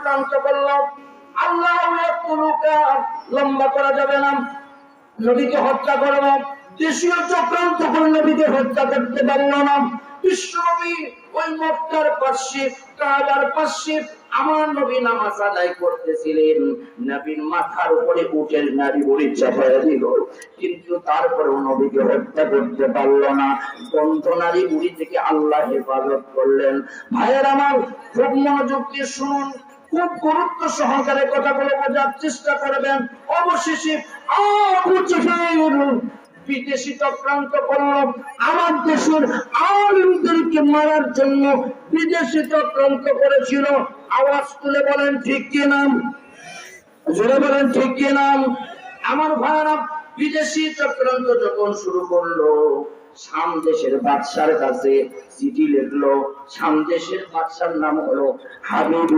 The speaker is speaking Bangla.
চক্রান্ত করল আল্লাহ লম্বা করা যাবে না। নবীকে হত্যা করব। দেশীয় চক্রান্ত করে নবীকে হত্যা করতে পারল না। বিশ্বনবী ওই মক্কার পাশে, কাবার পাশে আমার নবী নামাজ আদায় করতেছিলেন। মাথার উপরে নারী দিল। কিন্তু তারপরেও নবীকে হত্যা করতে পারল না। গন্ধ নারী বুড়ি থেকে আল্লাহ হেফাজত করলেন। ভাইয়ের আমার খুব মনোযোগ দিয়ে শুনুন। খুব গুরুত্ব সহকারে কথাগুলো বোঝার চেষ্টা করবেন। অবশেষে বিদেশি চক্রান্ত করল। আমার দেশের আলিমদেরকে মারার জন্য বিদেশি চক্রান্ত করেছিল। আওয়াজ তুলে বলেন, ঠিক নাম? জোরে বলেন, ঠিক কি নাম? আমার ভাইরা বিদেশি চক্রান্ত যখন শুরু করল শাম দেশের বাদশার কাছে চিঠি লিখলো। শাম দেশের বাদশার নাম হলো হাবিব